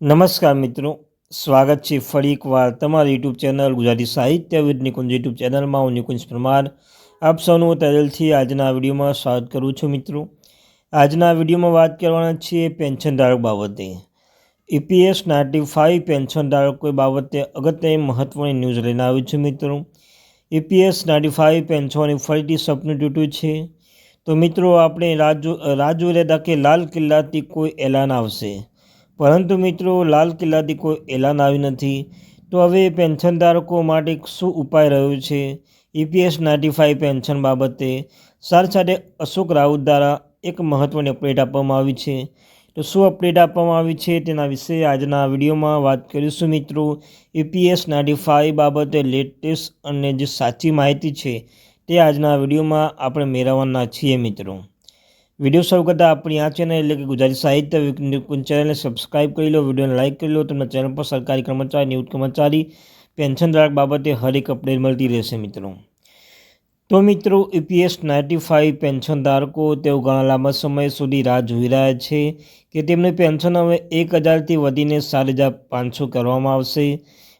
નમસ્કાર મિત્રો, સ્વાગત છે ફરી એકવાર તમારી યુટ્યુબ ચેનલ ગુજરાતી સાહિત્ય વિદ નિકુંજ યુટ્યુબ ચેનલમાં. હું નિકુંજ પરમાર. આપ સૌનું તરલથી આજના વિડીયોમાં સ્વાગત કરું છું મિત્રો. આજના વિડીયોમાં વાત કરવાના છીએ પેન્શનધારક બાબતે. ઈપીએસ નાઇન્ટી ફાઇવ પેન્શનધારકો બાબતે અગત્યની મહત્ત્વની ન્યૂઝ લઈને આવ્યું છું મિત્રો. ઈપીએસ નાઇન્ટી ફાઇવ પેન્શનની ફરીથી સપનું તૂટ્યું છે. તો મિત્રો, આપણે રાજુ રાજુ રહેતા કે લાલ કિલ્લાથી કોઈ એલાન આવશે? પરંતુ મિત્રો, લાલ કિલ્લાથી કોઈ એલાન આવ્યું નથી. તો હવે પેન્શન ધારકો માટે શું ઉપાય રહ્યો છે? ઈપીએસ નાઇન્ટી ફાઇવ પેન્શન બાબતે સાથે સાથે અશોક રાઉત દ્વારા એક મહત્ત્વની અપડેટ આપવામાં આવી છે. તો શું અપડેટ આપવામાં આવી છે તેના વિશે આજના વિડીયોમાં વાત કરીશું મિત્રો. ઈપીએસ નાઇન્ટી ફાઇવ બાબતે લેટેસ્ટ અને જે સાચી માહિતી છે તે આજના વિડીયોમાં આપણે મેળવવાના છીએ મિત્રો. વીડિયો શરૂ કરતાં આપણી આ ચેનલ એટલે કે ગુજરાતી સાહિત્ય ચેનલને સબસ્ક્રાઇબ કરી લો, વિડીયોને લાઇક કરી લો, તમને ચેનલ પર સરકારી કર્મચારી, નિવૃત્ત કર્મચારી પેન્શન ધારક બાબતે હરેક અપડેટ મળતી રહેશે મિત્રો. તો મિત્રો ઈપીએસ નાઇન્ટી ફાઇવ પેન્શન ધારકો, તેઓ ઘણા લાંબા સમય સુધી રાહ જોઈ રહ્યા છે કે તેમને પેન્શન હવે એક હજારથી વધીને સાત હજાર પાંચસો કરવામાં આવશે.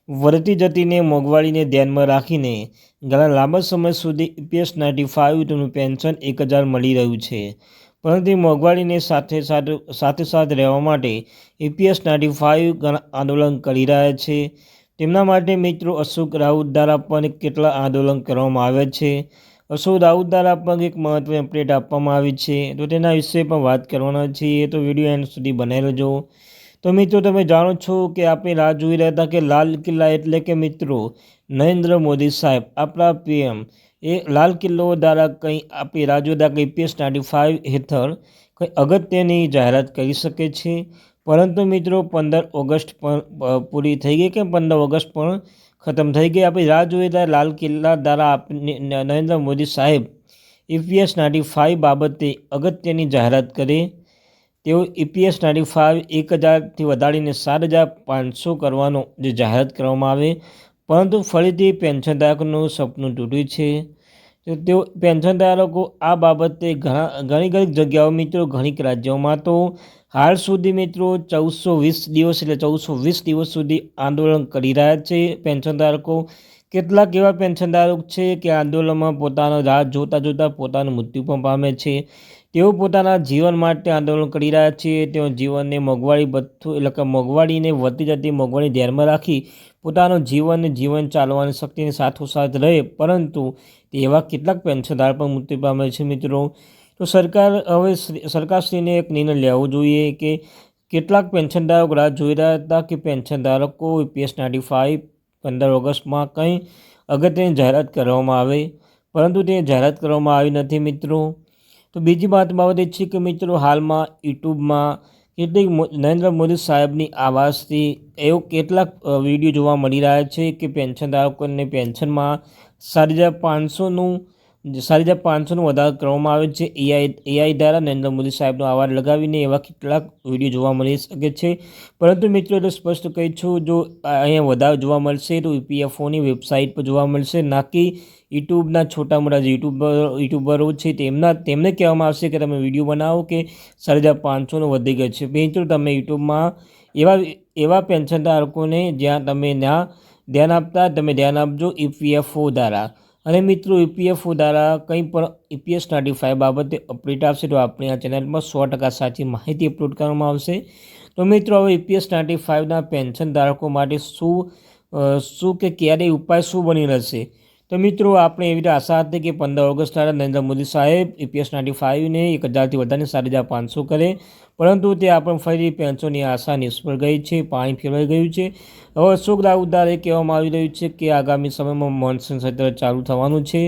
વધતી જતીને મોંઘવારીને ધ્યાનમાં રાખીને ઘણા લાંબા સમય સુધી ઈપીએસ નાઇન્ટી ફાઇવ તેમનું પેન્શન એક હજાર મળી રહ્યું છે. પરંતુ મોંઘવારીને સાથે સાથે સાથે રહેવા માટે એપીએસ નાઇન્ટી ફાઇવ આંદોલન કરી રહ્યા છે. તેમના માટે મિત્રો અશોક રાઉત દ્વારા પણ કેટલા આંદોલન કરવામાં આવ્યા છે? અશોક રાઉત દ્વારા પણ એક મહત્વની અપડેટ આપવામાં આવી છે. તો તેના વિશે પણ વાત કરવાના છીએ. તો વીડિયો એન્ડ સુધી બનાવી લેજો તો મિત્રો, તમે જાણો છો કે આપણે રાહ જોઈ રહ્યા હતા કે લાલ કિલ્લા એટલે કે મિત્રો નરેન્દ્ર મોદી સાહેબ, આપણા પીએમ એ લાલ કિલ્લો દ્વારા કંઈ આપી રાજુદા કંઈ પીએસ નાઇન્ટી ફાઇવ હેઠળ કંઈ અગત્યની જાહેરાત કરી શકે છે? પરંતુ મિત્રો, પંદર ઓગસ્ટ પણ પૂરી થઈ ગઈ કે પંદર ઓગસ્ટ પણ ખતમ થઈ ગઈ. આપણી રાહ જોઈએ લાલ કિલ્લા દ્વારા નરેન્દ્ર મોદી સાહેબ ઈપીએસ નાઇન્ટી ફાઇવ બાબતે અગત્યની જાહેરાત કરે. તેઓ ઈપીએસ નાઇન્ટી ફાઇવ એક હજારથી વધારીને સાત હજાર પાંચસો કરવાનો જે જાહેરાત કરવામાં આવે પરંતુ ફરીથી પેન્શનધારકનું સપનું તૂટ્યું છે. તો તેઓ પેન્શનધારકો આ બાબતે ઘણા, ઘણી ઘણી જગ્યાઓ મિત્રો ઘણી રાજ્યોમાં તો હાલ સુધી મિત્રો ચૌદસો વીસ દિવસ એટલે ચૌદસો વીસ દિવસ સુધી આંદોલન કરી રહ્યા છે પેન્શનધારકો કેટલાક એવા પેન્શનધારક છે કે આંદોલનમાં પોતાનો રાહ જોતા જોતા પોતાનું મૃત્યુ પણ પામે છે. તેઓ પોતાના જીવન માટે આંદોલન કરી રહ્યા છે. તેઓ જીવનને મોંઘવારી બધું એટલે કે મોંઘવારીને વધતી જતી મોંઘવારી ધ્યાનમાં રાખી પોતાનું જીવન જીવન ચાલવાની શક્તિની સાથોસાથ રહે. પરંતુ એવા કેટલાક પેન્શનધાર પણ મૃત્યુ પામે છે મિત્રો. તો સરકાર હવે સરકારશ્રીને એક નિર્ણય લેવો જોઈએ કે કેટલાક પેન્શનધારક રાહ જોઈ રહ્યા હતા કે પેન્શનધારકો પીએસ નાઇન્ટી ફાઇવ પંદર ઓગસ્ટમાં કંઈ અગત્યની જાહેરાત કરવામાં આવે? પરંતુ તે જાહેરાત કરવામાં આવી નથી મિત્રો. તો બીજી વાત બાબત એ છે કે મિત્રો, હાલમાં યુટ્યુબમાં કેટલીક નરેન્દ્ર મોદી સાહેબની આવાસથી એવો કેટલાક વીડિયો જોવા મળી રહ્યા છે કે પેન્શન ધારકોને પેન્શનમાં સાડી હજાર પાંચસોનું સાડી રીતે પાંચસોનો વધારો કરવામાં આવે છે એઆઈ એઆઈ દ્વારા નરેન્દ્ર મોદી સાહેબનો આભાર લગાવીને એવા કેટલાક વીડિયો જોવા મળી શકે છે. પરંતુ મિત્રો, એટલે સ્પષ્ટ કહી છું, જો અહીંયા વધારો જોવા મળશે, તો ઈપીએફઓની વેબસાઇટ પર જોવા મળશે. ના કે યુટ્યુબના છોટા મોટા જે યુટ્યુબર, યુટ્યુબરો છે, તેમના, તેમને કહેવામાં આવશે કે તમે વીડિયો બનાવો કે સારી રીતે પાંચસોનો વધી ગયો છે. મિત્રો, તમે યુટ્યુબમાં એવા એવા પેન્શનધારકોને જ્યાં તમે ના ધ્યાન આપતા, તમે ધ્યાન આપજો ઈપીએફઓ દ્વારા. અને મિત્રો ઈપીએફઓ દ્વારા કંઈ પણ ઈપીએસ નાઇન્ટી ફાઇવ બાબતે અપડેટ આપશે તો આપણી આ ચેનલમાં સો ટકા સાચી માહિતી અપલોડ કરવામાં આવશે. તો મિત્રો, હવે ઈપીએસ નાઇન્ટી ફાઇવના પેન્શન ધારકો માટે શું શું કે ક્યારે ઉપાય શું બની રહેશે? તો મિત્રો, આપણે એવી રીતે આશા હતી કે પંદર ઓગસ્ટ નરેન્દ્ર મોદી સાહેબ ઈપીએસ નાઇન્ટી ફાઇવને એક હજારથી વધારે સાત હજાર પાંચસો કરે. પરંતુ તે આપણે ફરી પેન્શનની આશા નિષ્ફળ ગઈ છે, પાણી ફેરવાઈ ગયું છે. હવે અશોક રાઉદાર એ કહેવામાં આવી રહ્યું છે કે આગામી સમયમાં મોન્સૂન સત્ર ચાલુ થવાનું છે.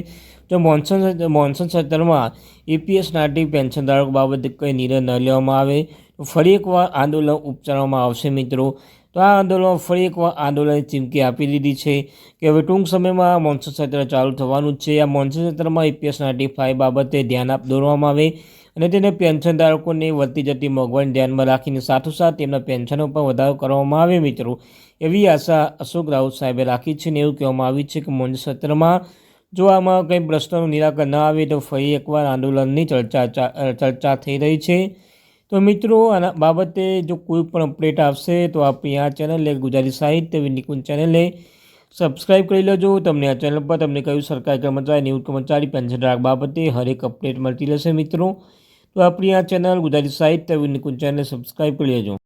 જો મોન્સૂન મોન્સૂન સત્રમાં ઈપીએસ પેન્શન ધારક બાબતે કંઈ નિર્ણય ન લેવામાં આવે ફરી એકવાર આંદોલન ઉપચારવામાં આવશે મિત્રો. તો આ આંદોલન ફરી એકવાર આંદોલને ચીમકી આપી દીધી છે કે હવે ટૂંક સમયમાં મોન્સૂન સત્ર ચાલુ થવાનું છે. આ મોન્સૂન સત્રમાં ઈપીએસ નાઇન્ટી ફાઇવ બાબતે ધ્યાન આપ દોરવામાં આવે અને તેને પેન્શનધારકોને વધતી જતી મોંઘવારી ધ્યાનમાં રાખીને સાથોસાથ તેમના પેન્શનો પર વધારો કરવામાં આવે મિત્રો, એવી આશા અશોક રાઉત સાહેબે રાખી છે ને એવું કહેવામાં આવ્યું છે કે મોન્સૂન સત્રમાં જો આમાં કંઈ પ્રશ્નોનું નિરાકરણ ન આવે તો ફરી એકવાર આંદોલનની ચર્ચા ચર્ચા થઈ રહી છે. તો મિત્રો, આના બાબતે જો કોઈ પણ અપડેટ આવશે, તો આપણી આ ચેનલ ગુજરાતી સાહિત્ય નિકુંજ ચેનલને સબસ્ક્રાઈબ કરી લેજો. તમને આ ચેનલ પર તમને કયું સરકારી કર્મચારી નિવૃત્ત કર્મચારી પેન્શન રાખ બાબતે હરેક અપડેટ મળતી રહેશે મિત્રો. તો આપણી આ ચેનલ ગુજરાતી સાહિત્ય નિકુંજ ચેનલને સબસ્ક્રાઇબ કરી લેજો.